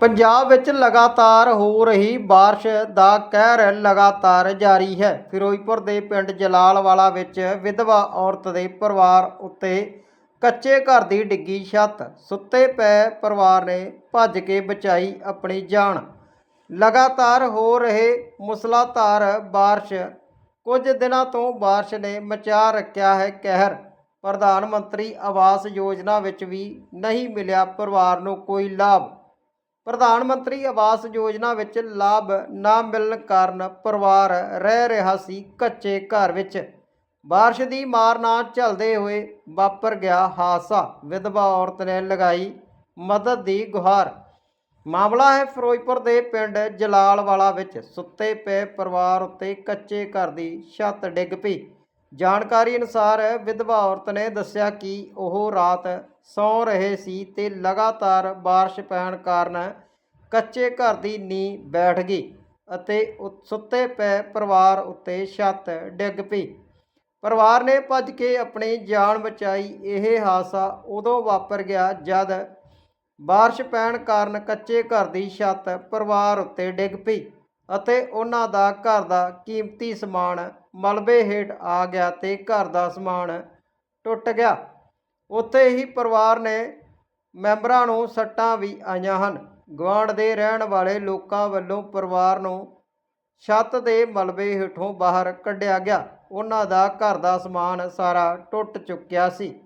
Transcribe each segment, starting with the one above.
ਪੰਜਾਬ ਵਿੱਚ ਲਗਾਤਾਰ ਹੋ ਰਹੀ بارش ਦਾ ਕਹਿਰ ਲਗਾਤਾਰ ਜਾਰੀ ਹੈ ਫਿਰੋਜ਼ਪੁਰ ਦੇ ਪਿੰਡ ਜਲਾਲਵਾਲਾ ਵਿੱਚ ਵਿਧਵਾ ਔਰਤ ਦੇ ਪਰਿਵਾਰ ਉੱਤੇ ਕੱਚੇ ਘਰ ਦੀ ਡਿੱਗੀ ਛੱਤ ਸੁੱਤੇ ਪਏ ਪਰਿਵਾਰ ਨੇ ਭੱਜ ਕੇ ਬਚਾਈ ਆਪਣੀ ਜਾਨ ਲਗਾਤਾਰ ਹੋ ਰਹੇ ਮੁਸਲਾਧਾਰ بارش ਕੁਝ ਦਿਨਾਂ ਤੋਂ بارش ਨੇ ਮਚਾ ਰੱਖਿਆ ਹੈ ਕਹਿਰ ਪ੍ਰਧਾਨ ਮੰਤਰੀ ਆਵਾਸ ਯੋਜਨਾ ਵਿੱਚ ਵੀ ਨਹੀਂ ਮਿਲਿਆ ਪਰਿਵਾਰ ਨੂੰ ਕੋਈ ਲਾਭ ਪ੍ਰਧਾਨ ਮੰਤਰੀ ਆਵਾਸ ਯੋਜਨਾ ਵਿੱਚ ਲਾਭ ਨਾ ਮਿਲਣ ਕਾਰਨ ਪਰਿਵਾਰ ਰਹਿ ਰਿਹਾ ਸੀ ਕੱਚੇ ਘਰ ਵਿੱਚ بارش ਦੀ ਮਾਰ ਨਾਲ ਝੱਲਦੇ ਹੋਏ ਵਾਪਰ ਗਿਆ ਹਾਦਸਾ ਵਿਧਵਾ ਔਰਤ ਨੇ ਲਗਾਈ ਮਦਦ ਦੀ ਗੁਹਾਰ ਮਾਮਲਾ ਹੈ ਫਿਰੋਜ਼ਪੁਰ ਦੇ ਪਿੰਡ ਜਲਾਲਵਾਲਾ ਵਿੱਚ ਸੁੱਤੇ ਪਏ ਪਰਿਵਾਰ ਉੱਤੇ ਕੱਚੇ ਘਰ ਦੀ ਛੱਤ ਡਿੱਗ ਪਈ ਜਾਣਕਾਰੀ ਅਨੁਸਾਰ ਵਿਧਵਾ ਔਰਤ ਨੇ ਦੱਸਿਆ ਕਿ ਉਹ ਰਾਤ ਸੌਂ ਰਹੇ ਸੀ ਤੇ ਲਗਾਤਾਰ بارش ਪੈਣ ਕਾਰਨ ਕੱਚੇ ਘਰ ਦੀ ਨੀਂਹ ਬੈਠ ਗਈ ਅਤੇ ਉ- ਸੁੱਤੇ ਪਏ ਪਰਿਵਾਰ ਉੱਤੇ ਛੱਤ ਡਿੱਗ ਪਈ ਪਰਿਵਾਰ ਨੇ ਭੱਜ ਕੇ ਆਪਣੀ ਜਾਨ ਬਚਾਈ ਇਹ ਹਾਦਸਾ ਉਦੋਂ ਵਾਪਰ ਗਿਆ ਜਦ بارش ਪੈਣ ਕਾਰਨ ਕੱਚੇ ਘਰ ਦੀ ਛੱਤ ਪਰਿਵਾਰ ਉੱਤੇ ਡਿੱਗ ਪਈ ਅਤੇ ਉਹਨਾਂ ਦਾ ਘਰ ਦਾ ਕੀਮਤੀ ਸਮਾਨ ਮਲਬੇ ਹੇਠ ਆ ਗਿਆ ਤੇ ਘਰ ਦਾ ਸਮਾਨ ਟੁੱਟ ਗਿਆ ਉੱਥੇ ਹੀ ਪਰਿਵਾਰ ਨੇ ਮੈਂਬਰਾਂ ਨੂੰ ਸੱਟਾਂ ਵੀ ਆਈਆਂ ਹਨ। ਗੁਆਂਢ ਦੇ ਰਹਿਣ ਵਾਲੇ ਲੋਕਾਂ ਵੱਲੋਂ ਪਰਿਵਾਰ ਨੂੰ ਛੱਤ ਦੇ ਮਲਬੇ ਹੇਠੋਂ ਬਾਹਰ ਕੱਢਿਆ ਗਿਆ। ਉਹਨਾਂ ਦਾ ਘਰ ਦਾ ਸਮਾਨ ਸਾਰਾ ਟੁੱਟ ਚੁੱਕਿਆ ਸੀ।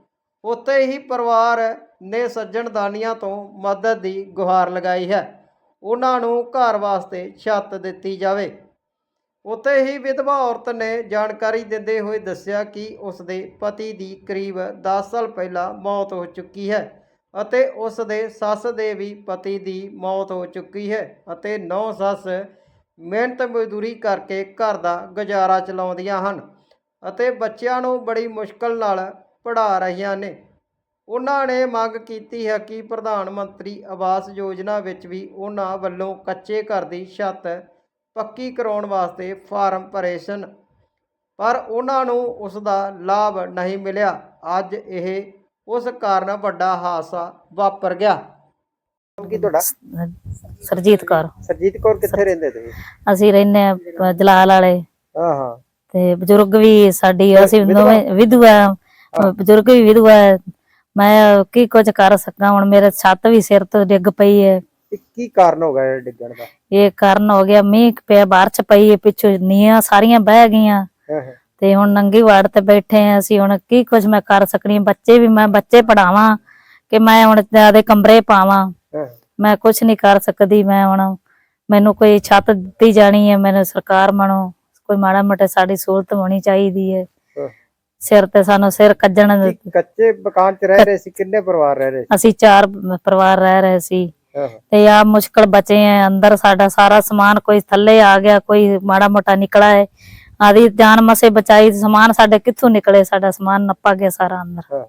ਉੱਥੇ ਹੀ ਪਰਿਵਾਰ ਨੇ ਸੱਜਣਦਾਨੀਆਂ ਤੋਂ ਮਦਦ ਦੀ ਗੁਹਾਰ ਲਗਾਈ ਹੈ। ਉਹਨਾਂ ਨੂੰ ਘਰ ਵਾਸਤੇ ਛੱਤ ਦਿੱਤੀ ਜਾਵੇ। ਉੱਥੇ ਹੀ ਵਿਧਵਾ ਔਰਤ ਨੇ ਜਾਣਕਾਰੀ ਦਿੰਦੇ ਹੋਏ ਦੱਸਿਆ ਕਿ ਉਸ ਦੇ ਪਤੀ ਦੀ ਕਰੀਬ 10 ਸਾਲ ਪਹਿਲਾਂ ਮੌਤ ਹੋ ਚੁੱਕੀ ਹੈ ਅਤੇ ਉਸ ਦੇ ਸੱਸ ਦੇ ਵੀ ਪਤੀ ਦੀ ਮੌਤ ਹੋ ਚੁੱਕੀ ਹੈ ਅਤੇ ਨੌ ਸੱਸ ਮਿਹਨਤ ਮਜ਼ਦੂਰੀ ਕਰਕੇ ਘਰ ਦਾ ਗੁਜ਼ਾਰਾ ਚਲਾਉਂਦੀਆਂ ਹਨ ਅਤੇ ਬੱਚਿਆਂ ਨੂੰ ਬੜੀ ਮੁਸ਼ਕਲ ਨਾਲ ਪੜ੍ਹਾ ਰਹੀਆਂ ਨੇ। ਉਹਨਾਂ ਨੇ ਮੰਗ ਕੀਤੀ ਹੈ ਕਿ ਪ੍ਰਧਾਨ ਮੰਤਰੀ ਆਵਾਸ ਯੋਜਨਾ ਵਿੱਚ ਵੀ ਉਹਨਾਂ ਵੱਲੋਂ ਕੱਚੇ ਘਰ ਦੀ ਛੱਤ ਪੱਕੀ ਕਰਾਉਣ ਵਾਸਤੇ ਫਾਰਮ ਭਰੇ ਸਨ। ਪਰ ਉਹਨਾਂ ਨੂੰ ਉਸ ਦਾ ਲਾਭ ਨਹੀਂ ਮਿਲਿਆ। ਅੱਜ ਇਹ ਉਸ ਕਾਰਨ ਵੱਡਾ ਹਾਦਸਾ ਵਾਪਰ ਗਿਆ। ਕੀ ਤੁਹਾਡਾ? ਸਰਜੀਤ ਕੌਰ। ਸਰਜੀਤ ਕੌਰ ਕਿੱਥੇ ਰਹਿੰਦੇ ਤੁਸੀਂ? ਅਸੀਂ ਰਹਿੰਦੇ ਆ ਜਲਾਲ ਵਾਲੇ। ਹਾਂ ਹਾਂ। ਤੇ ਬਜ਼ੁਰਗ ਵੀ ਸਾਡੀ ਅਸੀਂ? ਦੋਵੇਂ ਵਿਧਵਾ ਬਜ਼ੁਰਗ ਵੀ ਵਿਧਵਾ। ਮੈਂ ਕੀ ਕੁਝ ਕਰ ਸਕਾਂ? ਹੁਣ ਮੇਰੇ ਛੱਤ ਵੀ ਸਿਰ ਤੋਂ ਡਿੱਗ ਪਈ ਹੈ। ਕੀ ਕਾਰਨ ਹੋ ਗਿਆ ਡਿੱਗਣ ਦਾ? ਇਹ ਕਾਰਨ ਹੋ ਗਿਆ ਮੀਂਹ ਪਿਆ ਬਾਰਿਸ਼ ਪਈ ਹੈ ਪਿੱਛੋਂ ਨੀਆਂ ਸਾਰੀਆਂ ਬਹਿ ਗਈਆਂ। ਤੇ ਹੁਣ ਨੰਗੀ ਵਾੜ ਤੇ ਬੈਠੇ ਆ ਅਸੀਂ ਹੁਣ ਕੀ ਕੁਝ ਮੈਂ ਕਰ ਸਕਣੀ ਬੱਚੇ ਵੀ ਮੈਂ ਬੱਚੇ ਪੜਾਵਾਂ ਕਿ ਮੈਂ ਹੁਣ ਦੇ ਕਮਰੇ ਪਾਵਾਂ। ਮੈਂ ਕੁਝ ਨਹੀਂ ਕਰ ਸਕਦੀ ਮੈਂ ਹੁਣ ਮੈਨੂੰ ਕੋਈ ਛੱਤ ਦਿੱਤੀ ਜਾਣੀ ਹੈ ਮੈਨੂੰ ਸਰਕਾਰ ਮਨੋਂ ਕੋਈ ਮਾੜਾ ਮੋਟਾ ਸਾਡੀ ਸਹੂਲਤ ਹੋਣੀ ਚਾਹੀਦੀ ਹੈ। ਸਿਰ ਤੇ ਸਾਨੂੰ ਸਿਰ ਕੱਜਣ ਕੱਚੇ ਮਕਾਨ 'ਚ ਰਹਿ ਰਹੇ ਸੀ ਕਿੰਨੇ ਪਰਿਵਾਰ ਰਹਿ ਰਹੇ ਅਸੀਂ ਚਾਰ ਪਰਿਵਾਰ ਰਹਿ ਰਹੇ ਸੀ। ਤੇ ਆ ਮੁਸ਼ਕਲ ਬਚੇ ਆ ਅੰਦਰ ਸਾਡਾ ਸਾਰਾ ਸਮਾਨ ਕੋਈ ਥੱਲੇ ਆ ਗਿਆ ਕੋਈ ਮਾੜਾ ਮੋਟਾ ਨਿਕਲਾ ਹੈ ਆਦੀ ਜਾਨ ਮਸੇ ਬਚਾਈ ਸਮਾਨ ਸਾਡੇ ਕਿੱਥੋਂ ਨਿਕਲੇ ਸਾਡਾ ਸਮਾਨ ਨੱਪਾ ਗਿਆ ਸਾਰਾ ਅੰਦਰ।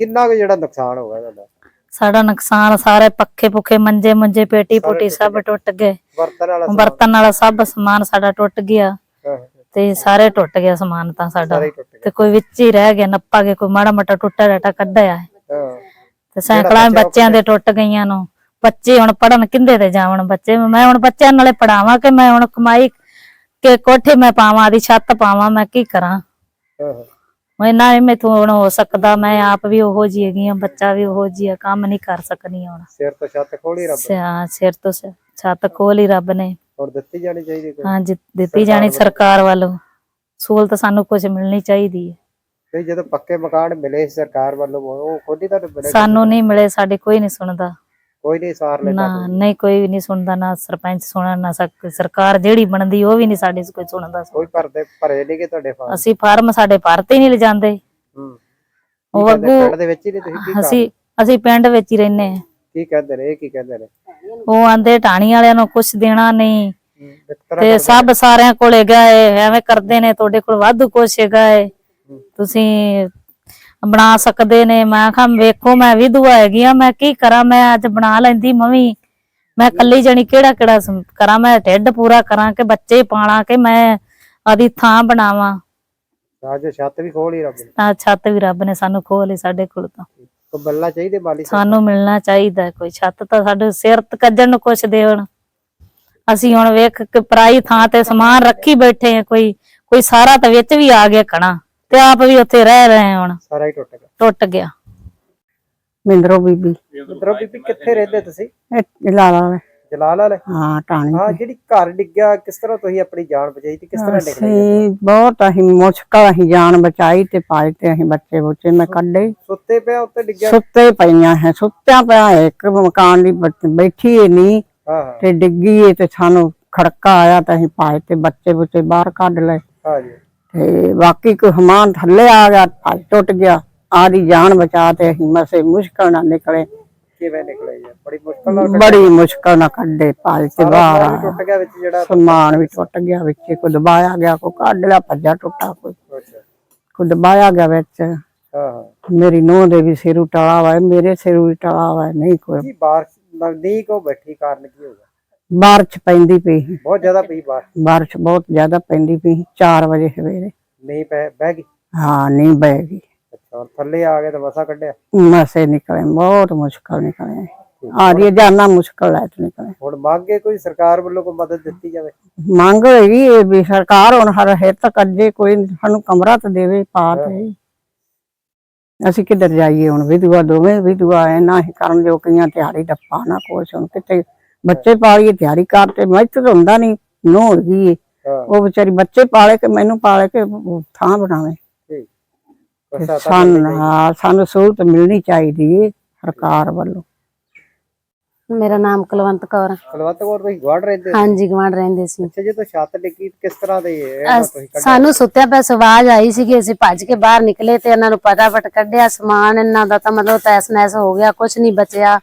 ਕਿੰਨਾ ਕੁ ਜਿਹੜਾ ਨੁਕਸਾਨ ਹੋ ਗਿਆ ਤੁਹਾਡਾ? ਸਾਡਾ ਨੁਕਸਾਨ ਸਾਰੇ ਪੱਖੇ ਪੁੱਖੇ ਮੰਜੇ ਮੰਜੇ ਪੇਟੀ ਪੁੱਟੀ ਸਭ। ਟੁੱਟ ਗਏ। ਬਰਤਨ ਵਾਲਾ? ਬਰਤਨ ਵਾਲਾ ਸਭ ਸਮਾਨ ਸਾਡਾ ਟੁੱਟ ਗਿਆ। ਤੇ ਸਾਰੇ ਟੁੱਟ ਗਿਆ ਸਮਾਨ ਤਾਂ ਸਾਡਾ। ਤੇ ਕੋਈ ਵਿੱਚ ਹੀ ਰਹਿ ਗਿਆ ਨੱਪਾ ਕੇ ਕੋਈ ਮਾੜਾ ਮੋਟਾ ਟੁੱਟਾ ਡਾਟਾ ਕੱਢਿਆ। ਤੇ ਸੈਂਕੜਾਂ ਬੱਚਿਆਂ ਦੇ ਟੁੱਟ ਗਈਆਂ ਨੂੰ। ਬੱਚੇ ਹੁਣ ਪੜਨ ਕਿੰਦੇ ਤੇ ਜਾਵਣ ਬੱਚੇ? ਮੈਂ ਹੁਣ ਬੱਚਿਆਂ ਨਾਲੇ ਪੜਾਵਾਂ ਕਿ ਮੈਂ ਹੁਣ ਕਮਾਈ ਕੇ ਕੋਠੇ ਮੈਂ ਪਾਵਾਂ ਆਦੀ ਛੱਤ ਪਾਵਾਂ ਮੈਂ ਕੀ ਕਰਾਂ? ਹਾਂ, ਹਾਂ। ਮੈਂ ਨਾ ਮੈਥੋਂ ਹੁਣ ਹੋ ਸਕਦਾ ਮੈਂ ਆਪ ਵੀ ਉਹੋ ਜਿਹੀ ਹੈਗੀ ਆ ਬੱਚਾ ਵੀ ਉਹੋ ਜਿਹੀ ਆ ਕੰਮ ਨਹੀਂ ਕਰ ਸਕਣੀ ਹੁਣ। ਸਿਰ ਤੋਂ ਛੱਤ ਖੋਲੀ ਰੱਬ ਨੇ। ਸਿਆ- ਸਿਰ ਤੋਂ ਛੱਤ ਹੀ ਰੱਬ ਨੇ। ਹੁਣ ਦਿੱਤੀ ਜਾਣੀ ਚਾਹੀਦੀ ਕੋਈ? ਹਾਂ ਜੀ ਦਿੱਤੀ ਜਾਣੀ। ਸਰਕਾਰ ਵੱਲੋਂ? ਸਹੂਲਤ ਸਾਨੂੰ ਕੁਝ ਮਿਲਣੀ ਚਾਹੀਦੀ ਹੈ। ਤੇ ਜਦੋਂ ਪੱਕੇ ਮਕਾਨ ਮਿਲੇ ਸਰਕਾਰ ਵੱਲੋਂ ਉਹ ਖੁਦ ਹੀ ਤੁਹਾਨੂੰ ਮਿਲੇ ਸਾਨੂੰ ਨਹੀਂ ਮਿਲੇ ਸਾਡੇ ਕੋਈ ਨਹੀਂ ਸੁਣਦਾ। ਕੋਈ ਨਹੀਂ ਸਾਰ ਲੈਂਦਾ ਨਾ ਨਹੀਂ ਕੋਈ ਵੀ ਨਹੀਂ ਸੁਣਦਾ ਨਾ ਸਰਪੰਚ ਸੁਣਨ ਨਾ ਸਰਕਾਰ ਜਿਹੜੀ ਬਣਦੀ ਉਹ ਵੀ ਨਹੀਂ ਸਾਡੀ ਕੋਈ ਸੁਣਦਾ ਕੋਈ ਭਰਦੇ ਭਰੇ ਨਹੀਂ ਕਿ ਤੁਹਾਡੇ ਫਾਰਮ? ਅਸੀਂ ਫਾਰਮ ਸਾਡੇ ਭਰਤੇ ਨਹੀਂ ਲਿਜਾਂਦੇ। ਹੂੰ। ਉਹ ਅੱਗੋਂ ਪਿੰਡ ਦੇ ਵਿੱਚ ਹੀ ਨਹੀਂ ਤੁਸੀਂ ਕੀ ਅਸੀਂ ਅਸੀਂ ਪਿੰਡ ਵਿੱਚ ਹੀ ਰਹਿੰਦੇ ਹਾਂ। ਕੀ ਕਹਿੰਦੇ ਨੇ ਕੀ ਕਹਿੰਦੇ ਨੇ? ਉਹ ਆਂਦੇ ਢਾਣੀ ਵਾਲਿਆਂ ਨੂੰ ਕੁਝ ਦੇਣਾ ਨਹੀਂ। ਤੇ ਸਭ ਸਾਰਿਆਂ ਕੋਲੇ ਗਏ ਐਵੇਂ ਕਰਦੇ ਨੇ ਤੁਹਾਡੇ ਕੋਲ ਵਾਧੂ ਕੁਛ ਹੈਗਾ ਏ। ਤੁਸੀਂ ਬਣਾ ਸਕਦੇ ਨੇ। ਮੈਂ ਕਿਹਾ ਵੇਖੋ ਮੈਂ ਵਿਧਵਾ ਹੈਗੀ ਆ ਮੈਂ ਕੀ ਕਰਾਂ? ਮੈਂ ਅੱਜ ਬਣਾ ਲੈਂਦੀ ਮਵੀ। ਮੈਂ ਕੱਲੀ ਜਣੀ ਕਿਹੜਾ ਕਿਹੜਾ ਕਰਾਂ? ਮੈਂ ਢਿੱਡ ਪੂਰਾ ਕਰਾਂ ਕਿ ਬੱਚੇ ਪਾਲਾਂ ਕਿ ਮੈਂ ਆਦੀ ਥਾਂ ਬਣਾਵਾਂ। ਅੱਜ ਛੱਤ ਵੀ ਖੋਲੀ ਰੱਬ ਨੇ। ਤਾਂ ਛੱਤ ਵੀ ਰੱਬ ਨੇ ਸਾਨੂੰ ਖੋਹ ਲਈ ਸਾਡੇ ਕੋਲ ਤਾਂ। ਕੋਈ ਮਿਲਣਾ ਚਾਹੀਦੇ ਸਹਾਇਤਾ? ਸਾਨੂੰ ਮਿਲਣਾ ਚਾਹੀਦਾ ਹੈ। ਕੋਈ ਛੱਤ ਤਾਂ ਸਾਡੇ ਸਿਰ ਤੇ ਕੱਜਣ ਨੂੰ ਕੁਛ ਦੇਣ ਅਸੀਂ ਹੁਣ ਵੇਖ ਕਿ ਪਰਾਈ ਥਾਂ ਤੇ ਸਮਾਨ ਰੱਖੀ ਬੈਠੇ ਆ। ਕੋਈ ਕੋਈ ਸਾਰਾ ਤਾਂ ਵਿੱਚ ਵੀ ਆ ਗਿਆ ਕਣਾ। ਤੇ ਆਪ ਵੀ ਉੱਥੇ ਰਹਿ ਰਹੇ ਹੁਣ। ਸਾਰਾ ਹੀ ਟੁੱਟ ਗਿਆ। ਟੁੱਟ ਗਿਆ। ਮਿੰਦਰੋ ਬੀਬੀ। ਮਿੱਤਰੋ ਬੀਬੀ ਕਿੱਥੇ ਰਹਿੰਦੇ ਤੁਸੀਂ? ਇਹ ਜਲਾਲਾ ਵੇ ਜਲਾਲ ਵਾਲੇ? ਹਾਂ ਟਾਣੀ ਹਾਂ ਜਿਹੜੀ ਘਰ ਡਿੱਗਿਆ ਕਿਸ ਤਰ੍ਹਾਂ ਤੁਸੀਂ ਆਪਣੀ ਜਾਨ ਬਚਾਈ ਤੇ ਕਿਸ ਤਰ੍ਹਾਂ ਨਿਕਲੇ ਅਸੀਂ ਬਹੁਤ ਅਸੀਂ ਮੁਸ਼ਕਲ ਅਸੀਂ ਜਾਨ ਬਚਾਈ ਤੇ ਪਾਏ ਤੇ ਅਸੀਂ ਬੱਚੇ ਬੁੱਚੇ ਮੈਂ ਕੱਢੇ। ਸੁੱਤੇ ਪਿਆ ਉੱਤੇ ਡਿੱਗਿਆ? ਸੁੱਤੇ ਪਈਆਂ ਹੈ ਸੁੱਤਿਆਂ ਪਿਆ ਇੱਕ ਮਕਾਨ ਦੀ ਬੈਠੀ ਏ ਨਹੀਂ ਤੇ ਡਿੱਗੀ ਏ ਤੇ ਸਾਨੂੰ ਖੜਕਾ ਆਇਆ ਤਾਂ ਅਸੀਂ ਪਾਏ ਤੇ ਬੱਚੇ ਬੁੱਚੇ ਬਾਹਰ ਕੱਢ ਲਏ। ਹਾਂ ਜੀ। ਤੇ ਬਾਕੀ ਕੋਈ ਹਮਾਨ ਥੱਲੇ ਆ ਗਿਆ ਭੱਜ ਟੁੱਟ ਗਿਆ ਆਦੀ ਜਾਨ ਬਚਾ ਤੇ ਅਸੀਂ ਮਸੇ ਮੁਸ਼ਕਲ ਨਾਲ ਨਿਕਲੇ। ਕਿਵੇਂ ਨਿਕਲੇ ਜੀ? ਬੜੀ ਮੁਸ਼ਕਲ ਨਾਲ ਬੜੀ ਮੁਸ਼ਕਲ ਨਾਲ ਕੱਢੇ ਭੱਜ ਤੇ ਬਾਹਰ ਸਮਾਨ ਵੀ ਟੁੱਟ ਗਿਆ ਵਿੱਚ ਜਿਹੜਾ ਸਮਾਨ ਵੀ ਟੁੱਟ ਗਿਆ ਵਿੱਚ ਕੋਈ ਦਬਾਇਆ ਗਿਆ ਕੋਈ ਕੱਢ ਲਿਆ ਭੱਜਾ ਟੁੱਟਾ ਕੋਈ। ਕੋਈ ਦਬਾਇਆ ਗਿਆ ਵਿੱਚ। ਹਾਂ ਹਾਂ। ਮੇਰੀ ਨੂੰਹ ਦੇ ਵੀ ਸਿਰ ਟਲਾ ਵਾ ਮੇਰੇ ਸਿਰ ਟਲਾ ਵਾ ਨਹੀਂ ਕੋਈ ਕੀ ਬਾਰਿਸ਼ ਨਜ਼ਦੀਕ ਉਹ ਬੈਠੀ ਕਾਰਨ ਕੀ ਹੋਗਾ ਬਾਰਿਸ਼ ਪੈਂਦੀ ਪਈ ਸੀ। ਬਹੁਤ ਜ਼ਿਆਦਾ ਪਈ ਬਾਰਿਸ਼। ਬਾਰਿਸ਼ ਬਹੁਤ ਜ਼ਿਆਦਾ ਪੈਂਦੀ ਪਈ ਸੀ, ਚਾਰ ਵਜੇ ਸਵੇਰੇ। ਨਹੀਂ ਪੈ ਬਹਿ ਗਈ? ਹਾਂ ਨਹੀਂ ਬਹਿ ਗਈ। ਅੱਛਾ ਹੁਣ ਥੱਲੇ ਆ ਗਏ ਤਾਂ ਮਸਾ ਕੱਢਿਆ? ਮਸੇ ਨਿਕਲੇ ਬਹੁਤ ਮੁਸ਼ਕਲ ਨਿਕਲੇ। ਆ ਰਹੀ ਜਾਨਾ ਮੁਸ਼ਕਲ ਹੈ ਤੇ ਨਿਕਲੇ। ਹੁਣ ਮੰਗੇ ਕੋਈ ਸਰਕਾਰ ਵੱਲੋਂ ਕੋਈ ਮਦਦ ਦਿੱਤੀ ਜਾਵੇ? ਮੰਗ ਹੈਗੀ ਇਹ ਵੀ ਸਰਕਾਰ ਹੁਣ ਹਰ ਹਿੱਤ ਕੱਢੇ ਕੋਈ ਸਾਨੂੰ ਕਮਰਾ ਤਾਂ ਦੇਵੇ ਪਾ ਤੇ ਅਸੀਂ ਕਿੱਧਰ ਜਾਈਏ ਹੁਣ? ਵਿਧਵਾ ਦੋਵੇਂ ਵਿਧਵਾ ਐ ਨਾ ਹੀ ਕਰਨ ਜੋ ਕਈਆਂ ਤਿਆਰੀ ਡੱਪਾ ਨਾ ਕੁਛ ਹੁਣ ਕਿਤੇ ਬੱਚੇ ਪਾਲੀਏ ਤਿਆਰੀ ਕਰ ਤੇ ਮੈਂ ਤਾਂ ਹੁੰਦਾ ਨਹੀਂ ਨੋ। ਹਾਂ। ਉਹ ਵਿਚਾਰੀ ਬੱਚੇ ਪਾਲੇ ਕੇ ਮੈਨੂੰ ਪਾਲੇ ਕੇ ਥਾਂ ਬਣਾਵੇ। ਤੇ ਤਾਂ ਸਾਨੂੰ ਹਾਂ ਸਾਨੂੰ ਸਹੂਲਤ ਮਿਲਣੀ ਚਾਹੀਦੀ ਸਰਕਾਰ ਵੱਲੋਂ। ਮੇਰਾ ਨਾਮ ਕੁਲਵੰਤ ਕੌਰ ਆ। ਕਲਵੰਤ ਕੌਰ ਤੁਸੀਂ ਗਵਾੜ ਰਹਿੰਦੇ ਹੋ? ਹਾਂਜੀ ਗਵਾਂਢ ਰਹਿੰਦੇ ਸੀ। ਅੱਛਾ ਜਦੋਂ ਛੱਤ ਡਿੱਗੀ ਕਿਸ ਤਰ੍ਹਾਂ ਦੇ ਸਾਨੂੰ ਸੁੱਤਿਆ ਪਿਆ ਆਵਾਜ਼ ਆਈ ਸੀਗੀ ਅਸੀਂ ਭੱਜ ਕੇ ਬਾਹਰ ਨਿਕਲੇ ਤੇ ਇਹਨਾਂ ਨੂੰ ਫਟਾਫਟ ਕੱਢਿਆ ਸਮਾਨ ਇਹਨਾਂ ਦਾ ਤਾਂ ਮਤਲਬ ਤੈਸ ਨੈਸ ਹੋ ਗਿਆ ਕੁਝ ਨਹੀਂ ਬਚਿਆ।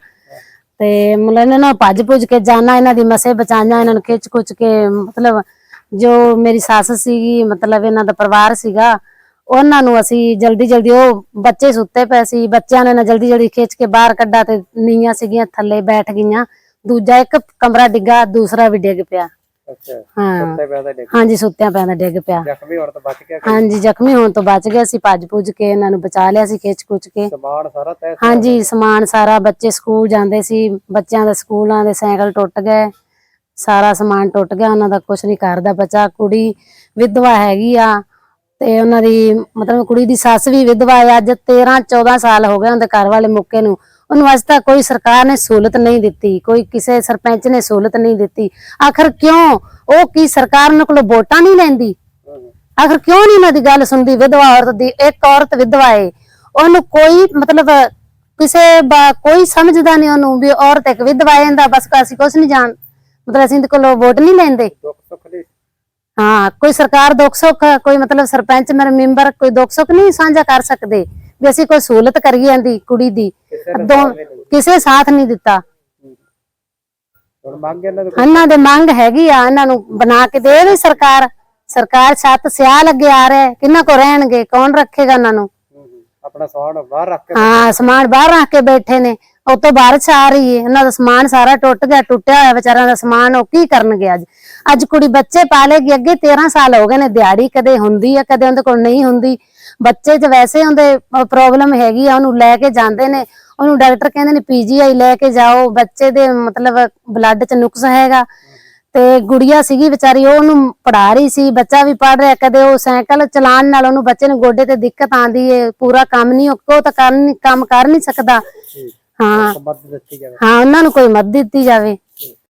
ਤੇ ਮਤਲਬ ਇਹਨਾਂ ਨੂੰ ਭੱਜ ਭੁੱਜ ਕੇ ਜਾਣਾ, ਇਹਨਾਂ ਦੀ ਮਸੇ ਬਚਾਈਆਂ ਇਹਨਾਂ ਨੂੰ ਖਿੱਚ ਖੁੱਚ ਕੇ, ਮਤਲਬ ਜੋ ਮੇਰੀ ਸੱਸ ਸੀਗੀ, ਮਤਲਬ ਇਹਨਾਂ ਦਾ ਪਰਿਵਾਰ ਸੀਗਾ, ਉਹਨਾਂ ਨੂੰ ਅਸੀਂ ਜਲਦੀ ਜਲਦੀ ਉਹ ਬੱਚੇ ਸੁੱਤੇ ਪਏ ਸੀ, ਬੱਚਿਆਂ ਨੇ ਨਾ ਜਲਦੀ ਜਲਦੀ ਖਿੱਚ ਕੇ ਬਾਹਰ ਕੱਢਾ ਤੇ ਨੀਆਂ ਸੀਗੀਆਂ, ਥੱਲੇ ਬੈਠ ਗਈਆਂ, ਦੂਜਾ ਇੱਕ ਕਮਰਾ ਡਿੱਗਾ, ਦੂਸਰਾ ਵੀ ਡਿੱਗ ਪਿਆ। ਅੱਛਾ ਹਾਂ। ਸੁੱਤੇ ਪਿਆ ਤਾਂ ਡਿੱਗ ਹਾਂਜੀ ਸੁੱਤਿਆਂ ਪਿਆਂ ਦਾ ਡਿੱਗ ਪਿਆ। ਜ਼ਖਮੀ ਔਰਤ ਬਚ ਗਿਆ ਹਾਂਜੀ ਜ਼ਖਮੀ ਹੋਣ ਤੋਂ ਬਚ ਗਏ ਸੀ ਭੱਜ ਭੁੱਜ ਕੇ ਇਹਨਾਂ ਨੂੰ ਬਚਾ ਲਿਆ ਸੀ ਖਿੱਚ ਖੁੱਚ ਕੇ। ਸਮਾਨ ਸਾਰਾ ਤੈਅ ਹਾਂਜੀ ਸਮਾਨ ਸਾਰਾ ਬੱਚੇ ਸਕੂਲ ਜਾਂਦੇ ਸੀ ਬੱਚਿਆਂ ਦੇ ਸਕੂਲਾਂ ਦੇ ਸਾਈਕਲ ਟੁੱਟ ਗਏ। ਸਾਰਾ ਸਮਾਨ ਟੁੱਟ ਗਿਆ ਉਹਨਾਂ ਦਾ ਕੁਝ ਨਹੀਂ ਕਰਦਾ ਬਚਾ। ਕੁੜੀ ਵਿਧਵਾ ਹੈਗੀ ਆ ਤੇ ਉਹਨਾਂ ਦੀ ਮਤਲਬ ਕੁੜੀ ਦੀ ਸੱਸ ਵੀ ਵਿਧਵਾ ਹੈ। ਅੱਜ 13 14 ਸਾਲ ਹੋ ਗਏ ਉਹਦੇ ਘਰ ਵਾਲੇ ਮੁੱਕੇ ਨੂੰ। ਉਹਨੂੰ ਅੱਜ ਤੱਕ ਕੋਈ ਸਰਕਾਰ ਨੇ ਸਹੂਲਤ ਨਹੀਂ ਦਿੱਤੀ ਕੋਈ ਕਿਸੇ ਸਰਪੰਚ ਨੇ ਸਹੂਲਤ ਨਹੀਂ ਦਿੱਤੀ। ਆਖਰ ਕਿਉਂ? ਉਹ ਕੀ ਸਰਕਾਰ ਉਹਨਾਂ ਕੋਲੋਂ ਵੋਟਾਂ ਨਹੀਂ ਲੈਂਦੀ? ਆਖਰ ਕਿਉਂ ਨਹੀਂ ਉਹਨਾਂ ਦੀ ਗੱਲ ਸੁਣਦੀ? ਵਿਧਵਾ ਔਰਤ ਦੀ ਇੱਕ ਔਰਤ ਵਿਧਵਾ ਏ। ਉਹਨੂੰ ਕੋਈ ਮਤਲਬ ਕਿਸੇ ਕੋਈ ਸਮਝਦਾ ਨਹੀਂ ਉਹਨੂੰ ਵੀ ਔਰਤ ਇੱਕ ਵਿਧਵਾ ਏ ਇਹਦਾ ਬਸ ਅਸੀਂ ਕੁਝ ਨਹੀਂ ਜਾਣ ਮਤਲਬ ਅਸੀਂ ਇਹਦੇ ਕੋਲੋਂ ਵੋਟ ਨਹੀਂ ਲੈਂਦੇ। ਦੀ ਹਾਂ ਕੋਈ ਸਰਕਾਰ ਦੁੱਖ ਸੁੱਖ ਕੋਈ ਮਤਲਬ ਸਰਪੰਚ ਮੇਰਾ ਮੈਂਬਰ ਕੋਈ ਦੁੱਖ ਸੁੱਖ ਨਹੀਂ ਸਾਂਝਾ ਕਰ ਸਕਦੇ। ਵੀ ਅਸੀਂ ਕੋਈ ਸਹੂਲਤ ਕਰੀਏ ਇਹਦੀ ਕੁੜੀ ਦੀ ਕਿਸੇ ਸਾਥ ਨਹੀਂ ਦਿੱਤਾ। ਹੁਣ ਮੰਗ ਇਹਨਾਂ ਦੇ ਮੰਗ ਹੈਗੀ ਆ ਇਹਨਾਂ ਨੂੰ ਬਣਾ ਕੇ ਦੇ ਵੀ ਸਰਕਾਰ। ਸਰਕਾਰ ਛੱਤ ਸਿਆ ਲੱਗੇ ਆ ਰਿਹਾ ਕਿੰਨਾ ਕੋ ਰਹਿਣਗੇ ਕੌਣ ਰੱਖੇਗਾ ਇਹਨਾਂ ਨੂੰ? ਆਪਣਾ ਸਮਾਨ ਬਾਹਰ ਰੱਖ ਕੇ ਹਾਂ ਸਮਾਨ ਬਾਹਰ ਰੱਖ ਕੇ ਬੈਠੇ ਨੇ ਉਤੋਂ ਬਾਰਿਸ਼ ਆ ਰਹੀ ਹੈ ਉਹਨਾਂ ਦਾ ਸਮਾਨ ਸਾਰਾ ਟੁੱਟ ਗਿਆ ਟੁੱਟਿਆ ਹੋਇਆ ਵਿਚਾਰਿਆਂ ਦਾ ਸਮਾਨ ਉਹ ਕੀ ਕਰਨਗੇ ਅੱਜ? ਅੱਜ ਕੁੜੀ ਬੱਚੇ ਪਾਲੇਗੀ ਅੱਗੇ 13 ਸਾਲ ਹੋ ਗਏ ਨੇ ਦਿਹਾੜੀ ਕਦੇ ਹੁੰਦੀ ਹੈ ਕਦੇ ਉਹਦੇ ਕੋਲ ਨਹੀਂ ਹੁੰਦੀ। ਬੱਚੇ 'ਚ ਵੈਸੇ ਉਹਦੇ ਪ੍ਰੋਬਲਮ ਹੈਗੀ ਆ ਉਹਨੂੰ ਲੈ ਕੇ ਜਾਂਦੇ ਨੇ। ਉਹਨੂੰ ਡਾਕਟਰ ਕਹਿੰਦੇ ਨੇ ਪੀਜੀਆਈ ਲੈ ਕੇ ਜਾਓ ਬੱਚੇ ਦੇ ਮਤਲਬ ਬਲੱਡ 'ਚ ਨੁਕਸ ਹੈਗਾ। ਤੇ ਗੁੜੀਆ ਸੀਗੀ ਵਿਚਾਰੀ ਉਹ ਉਹਨੂੰ ਪੜਾ ਰਹੀ ਸੀ ਬੱਚਾ ਵੀ ਪੜ ਰਿਹਾ ਕਦੇ ਉਹ ਸਾਈਕਲ ਚਲਾਉਣ ਨਾਲ ਉਹਨੂੰ ਬੱਚੇ ਨੂੰ ਗੋਡੇ ਤੇ ਦਿੱਕਤ ਆਂਦੀ ਏ ਪੂਰਾ ਕੰਮ ਨਹੀਂ ਉਹ ਤਾਂ ਕੰਮ ਕਰ ਨਹੀਂ ਸਕਦਾ। ਹਾਂ। ਹਾਂ ਉਹਨਾਂ ਨੂੰ ਕੋਈ ਮਦਦ ਦਿੱਤੀ ਜਾਵੇ।